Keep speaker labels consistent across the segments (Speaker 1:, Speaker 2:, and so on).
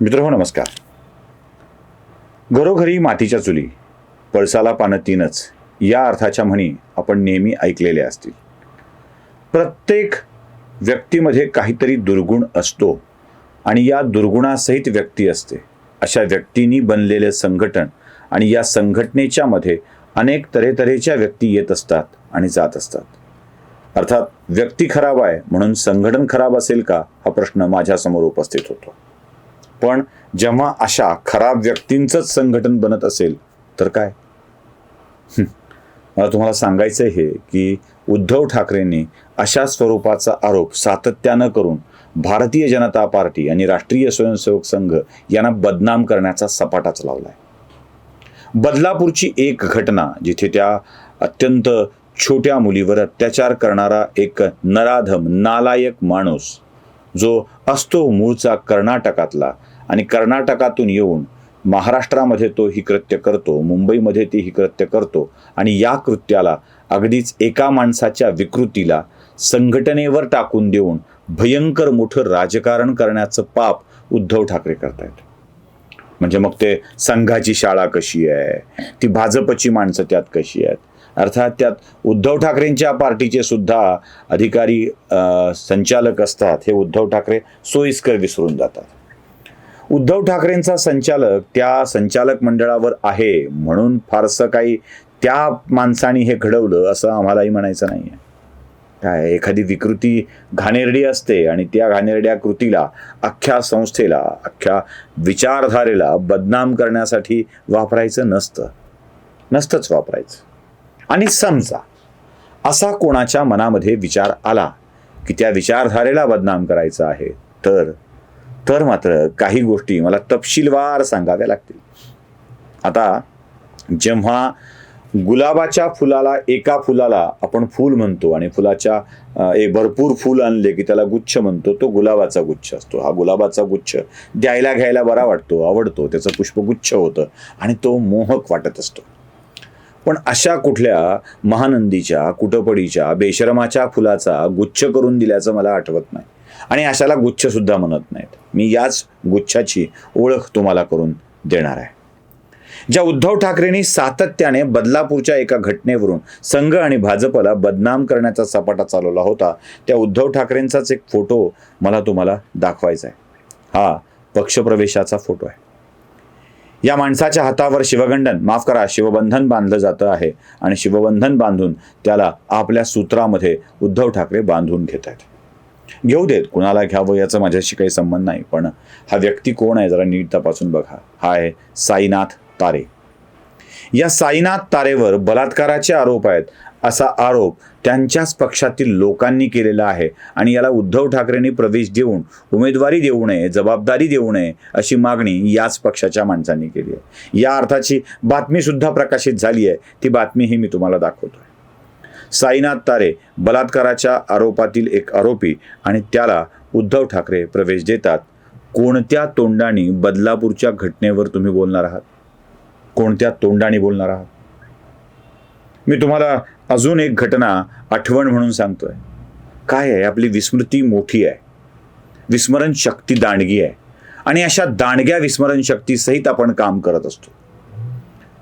Speaker 1: मित्र हो नमस्कार. घरोघरी मातीच्या चुली पळसाला पानं तीनच या अर्थाच्या म्हणी आपण नेहमी ऐकलेल्या असतील. प्रत्येक व्यक्तीमध्ये काहीतरी दुर्गुण असतो आणि या दुर्गुणासहित व्यक्ती असते. अशा व्यक्तींनी बनलेले संघटन आणि या संघटनेच्या मध्ये अनेक तऱ्हेतऱ्हेच्या व्यक्ती येत असतात आणि जात असतात. अर्थात व्यक्ती खराब आहे म्हणून संघटन खराब असेल का? हा प्रश्न माझ्यासमोर उपस्थित होतो. पण जेव्हा अशा खराब व्यक्तींचंच संघटन बनत असेल तर काय? मला तुम्हाला सांगायचं हे की उद्धव ठाकरेंनी अशा स्वरूपाचा आरोप सातत्यानं करून भारतीय जनता पार्टी आणि राष्ट्रीय स्वयंसेवक संघ यांना बदनाम करण्याचा सपाटाच लावलाय. बदलापूरची एक घटना जिथे त्या अत्यंत छोट्या मुलीवर अत्याचार करणारा एक नराधम नालायक माणूस जो असतो मूळचा कर्नाटकातला आणि कर्नाटकातून येऊन महाराष्ट्रामध्ये तो ही कृत्य करतो मुंबईमध्ये ती ही कृत्य करतो आणि या कृत्याला अगदीच एका माणसाच्या विकृतीला संघटनेवर टाकून देऊन भयंकर मोठं राजकारण करण्याचं पाप उद्धव ठाकरे करतायत. म्हणजे मग ते संघाची शाळा कशी आहे? ती भाजपची माणसं त्यात कशी आहेत? अर्थात त्यात उद्धव ठाकरेंच्या पार्टीचे सुद्धा अधिकारी संचालक असतात. हे उद्धव ठाकरे सोयीस्कर विसरून जातात. उद्धव ठाकरेंचा संचालक त्या संचालक मंडळावर आहे म्हणून फारसं काही त्या माणसाने हे घडवलं असं आम्हालाही म्हणायचं नाही आहे काय एखादी विकृती घाणेरडी असते आणि त्या घाणेरड्या कृतीला अख्ख्या संस्थेला अख्ख्या विचारधारेला बदनाम करण्यासाठी वापरायचं नसतं. नसतंच वापरायचं. आणि समजा असा कोणाच्या मनामध्ये विचार आला की त्या विचारधारेला बदनाम करायचं आहे तर तर मात्र काही गोष्टी मला तपशीलवार सांगाव्या लागतील. आता जेव्हा गुलाबाच्या फुलाला एका फुलाला आपण फूल म्हणतो आणि फुलाच्या ए एक भरपूर फूल आणले की त्याला गुच्छ म्हणतो तो गुलाबाचा गुच्छ असतो. हा गुलाबाचा गुच्छ द्यायला घ्यायला बरा वाटतो आवडतो त्याचं पुष्पगुच्छ होतं आणि तो मोहक वाटत असतो. पण अशा कुठल्या महानंदीच्या कुटपडीच्या बेशरमाच्या फुलाचा गुच्छ करून दिल्याचं मला आठवत नाही. आणि अशाला गुच्छ सुद्धा म्हणत नाहीत. मी याच गुच्छाची ओळख तुम्हाला करून देणार आहे. ज्या उद्धव ठाकरेंनी सातत्याने बदलापूरच्या एका घटनेवरून संघ आणि भाजपला बदनाम करण्याचा सपाटा चालवला होता त्या उद्धव ठाकरेंचाच एक फोटो मला तुम्हाला दाखवायचा आहे. हा पक्षप्रवेशाचा फोटो आहे. या माणसाच्या हातावर शिवगंडन माफ करा शिवबंधन बांधलं जातं आहे आणि शिवबंधन बांधून त्याला आपल्या सूत्रामध्ये उद्धव ठाकरे बांधून घेत आहेत घेऊ देत कुणाला घ्यावं याचा माझ्याशी काही संबंध नाही पण हा व्यक्ती कोण आहे जरा नीट तपासून बघा. हा आहे साईनाथ तारे. या साईनाथ तारेवर बलात्काराचे आरोप आहेत. असा आरोप त्यांच्याच पक्षातील लोकांनी केलेला आहे आणि याला उद्धव ठाकरेंनी प्रवेश देऊन उमेदवारी देऊ नये जबाबदारी देऊ नये अशी मागणी याच पक्षाच्या माणसांनी केली आहे. या अर्थाची बातमी सुद्धा प्रकाशित झाली आहे. ती बातमी ही मी तुम्हाला दाखवतोय. साईनाथ तारे बलात्काराच्या आरोपातील एक आरोपी आणि त्याला उद्धव ठाकरे प्रवेश देतात. कोणत्या तोंडाने बदलापूरच्या घटनेवर तुम्ही बोलणार आहात? कोणत्या तोंडाने बोलणार आहात? मी तुम्हाला अजून एक घटना आठवण म्हणून सांगतोय. काय आहे? आपली विस्मृती मोठी आहे. विस्मरण शक्ती दांडगी आहे. आणि अशा दांडग्या विस्मरण शक्तीसहित आपण काम करत असतो.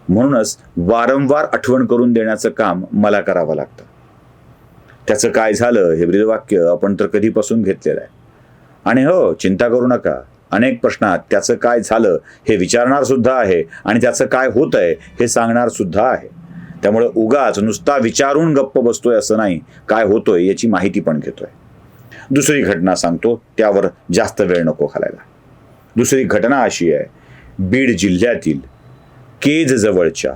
Speaker 1: म्हणूनच वारंवार आठवण करून देण्याचं काम मला करावं लागतं. त्याचं काय झालं हे ब्रीदवाक्य आपण तर कधीपासून घेतलेलं आहे. आणि हो चिंता करू नका. अनेक प्रश्नात त्याचं काय झालं हे विचारणार सुद्धा आहे आणि त्याचं काय होत आहे हे सांगणार सुद्धा आहे. त्यामुळे उगाच नुसता विचारून गप्प बसतोय असं नाही काय होतोय याची माहिती पण घेतोय. दुसरी घटना सांगतो त्यावर जास्त वेळ नको घालायला. दुसरी घटना अशी आहे बीड जिल्ह्यातील केज जवळच्या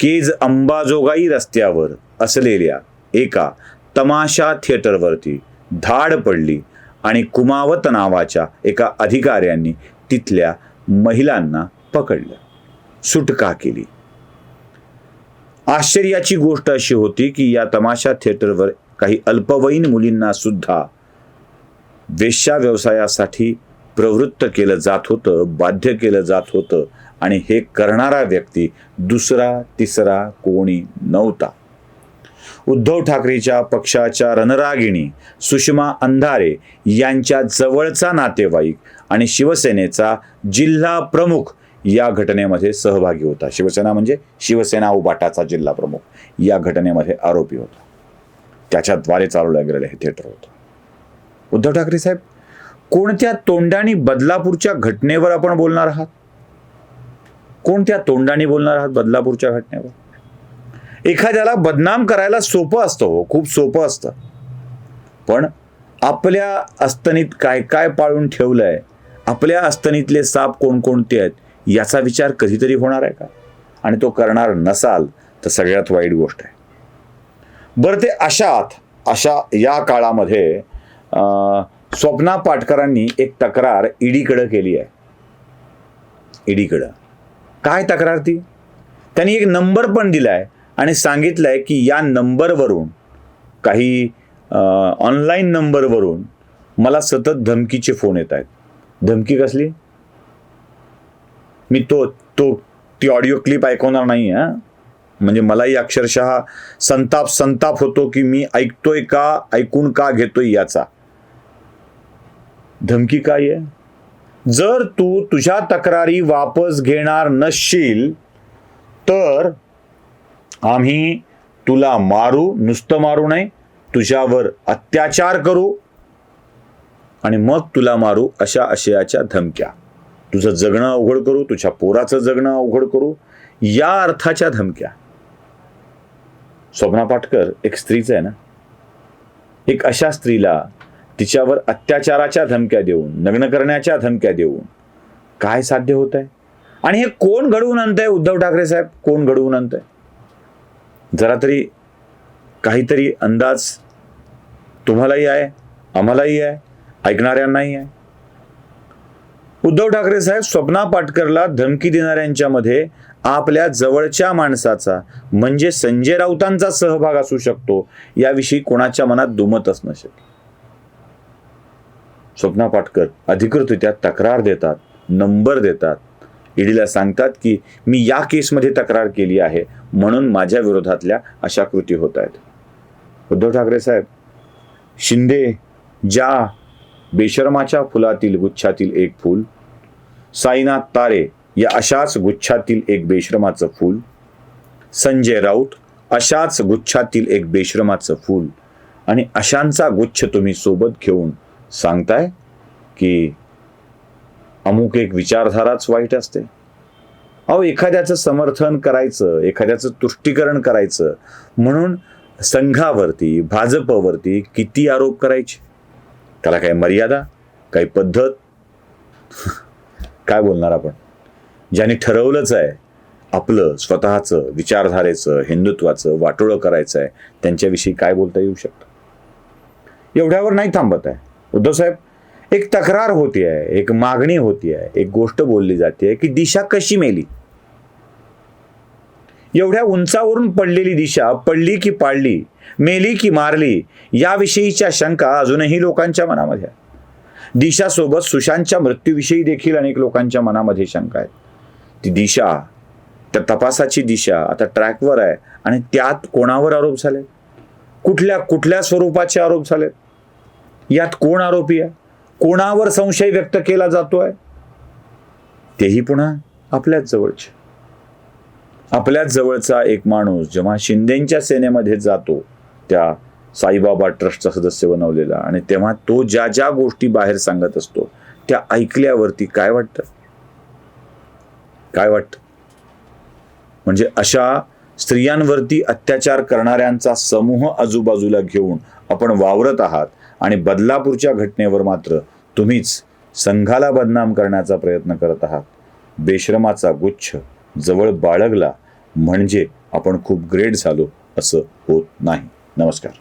Speaker 1: केज अंबाजोगाई रस्त्यावर असलेल्या एका तमाशा थिएटरवरती धाड पडली आणि कुमावत नावाच्या एका अधिकाऱ्यांनी तिथल्या महिलांना पकडलं सुटका केली. आश्चर्याची गोष्ट अशी होती की या तमाशा थिएटरवर काही अल्पवयीन मुलींना सुद्धा वेश्या व्यवसायासाठी प्रवृत्त केलं जात होतं बाध्य केलं जात होतं. आणि हे करणारा व्यक्ती दुसरा तिसरा कोणी नव्हता. उद्धव ठाकरेच्या पक्षाच्या रणरागिणी सुषमा अंधारे यांच्या जवळचा नातेवाईक आणि शिवसेनेचा जिल्हा प्रमुख या घटनेमध्ये सहभागी होता. शिवसेना म्हणजे शिवसेना उबाटाचा जिल्हा प्रमुख या घटनेमध्ये आरोपी होता. त्याच्याद्वारे चालवलं गेलेलं हे थिएटर होतं. उद्धव ठाकरे साहेब कोणत्या तोंडाने बदलापूरच्या घटनेवर आपण बोलणार आहात? कोणत्या तोंडाने बोलणार आहात बदलापूरच्या घटनेवर? एखाद्याला बदनाम करायला सोपं असतं हो खूप सोपं असतं. पण आपल्या अस्तनीत काय काय पाळून ठेवलं आहे आपल्या अस्तनीतले साप कोणकोणते आहेत? याचा विचार कधीतरी होणार आहे का? आणि तो करणार नसाल तर सगळ्यात वाईट गोष्ट आहे. बरं ते अशात अशा या काळामध्ये स्वप्ना पाटकरांनी एक तक्रार ईडीकडं केली आहे. ईडीकडं. काय तक्रार ती? त्यांनी एक नंबर पण दिला आहे आणि सांगितलं आहे की या नंबरवरून काही ऑनलाईन नंबरवरून मला सतत धमकीचे फोन येत आहेत. धमकी कसली? मी तो तो ती ऑडिओ क्लिप ऐकवणार नाही हां? म्हणजे मलाही अक्षरशः संताप संताप होतो की मी ऐकतोय का ऐकून का घेतोय याचा. धमकी काय आहे? जर तू तुझ्या तक्रारी वापस घेणार नसशील तर आम्ही तुला मारू नुसतं मारू नाही तुझ्यावर अत्याचार करू आणि मग तुला मारू अशा आशयाच्या धमक्या. तुझं जगणं अवघड करू तुझ्या पोराचं जगणं अवघड करू या अर्थाच्या धमक्या. स्वप्ना पाटकर एक स्त्रीच आहे ना? एक अशा स्त्रीला तिच्यावर अत्याचाराच्या धमक्या देऊन लग्न करण्याच्या धमक्या देऊन काय साध्य होत आहे आणि हे कोण घडवून आणतंय? उद्धव ठाकरे साहेब कोण घडवून आणतंय? जरा तरी काहीतरी अंदाज तुम्हालाही आहे आम्हालाही आहे ऐकणाऱ्यांनाही आहे. उद्धव ठाकरे साहेब स्वप्ना पाटकरला धमकी देणाऱ्यांच्या मध्ये आपल्या जवळच्या माणसाचा म्हणजे संजय राऊतांचा सहभाग असू शकतो याविषयी कोणाच्या मनात दुमतच नसेल. स्वप्ना पाटकर अधिकृतरित्या तक्रार देतात नंबर देतात. ईडीला सांगतात की मी या केसमध्ये तक्रार केली आहे म्हणून माझ्या विरोधातल्या अशा कृती होत आहेत. उद्धव ठाकरे साहेब शिंदे ज्या बेशर्माच्या फुलातील गुच्छातील एक फूल साईनाथ तारे या अशाच गुच्छातील एक बेश्रमाचं फूल संजय राऊत अशाच गुच्छातील एक बेश्रमाचं फूल आणि अशांचा गुच्छ तुम्ही सोबत घेऊन सांगताय की अमुक एक विचारधाराच वाईट असते. अहो एखाद्याचं समर्थन करायचं एखाद्याचं तुष्टीकरण करायचं म्हणून संघावरती भाजपवरती किती आरोप करायचे? त्याला काही मर्यादा काही पद्धत? काय बोलणार आपण? ज्यांनी ठरवलंच आहे आपलं स्वतःचं विचारधारेचं हिंदुत्वाचं वाटोळं करायचं आहे त्यांच्याविषयी काय बोलता येऊ शकतं? एवढ्यावर नाही थांबत आहे. उद्धव साहेब एक तक्रार होती आहे एक मागणी होती आहे एक गोष्ट बोलली जाते की दिशा कशी मेली? एवढ्या उंचावरून पडलेली दिशा पडली की पाडली मेली की मारली याविषयीच्या शंका अजूनही लोकांच्या मनामध्ये आहे दिशासोबत सुशांतच्या मृत्यूविषयी देखील अनेक लोकांच्या मनामध्ये शंका आहेत. ती दिशा त्या तपासाची दिशा आता ट्रॅकवर आहे आणि त्यात कोणावर आरोप झाले? कुठल्या कुठल्या स्वरूपाचे आरोप झाले यात कोण आरोपी आहे? कोणावर संशय व्यक्त केला जातोय? तेही पुन्हा आपल्याच जवळचे. आपल्याच जवळचा एक माणूस जेव्हा शिंदेच्या सेनेमध्ये जातो त्या साईबाबा ट्रस्टचा सदस्य बनवलेला आणि तेव्हा तो ज्या ज्या गोष्टी बाहेर सांगत असतो त्या ऐकल्यावरती काय वाटतं? काय वाटतं? म्हणजे अशा स्त्रियांवरती अत्याचार करणाऱ्यांचा समूह आजूबाजूला घेऊन आपण वावरत आहात आणि बदलापूरच्या घटनेवर मात्र तुम्हीच संघाला बदनाम करण्याचा प्रयत्न करत आहात. बेश्रमाचा गुच्छ जवळ बाळगला म्हणजे आपण खूप ग्रेट झालो असं होत नाही. नमस्कार.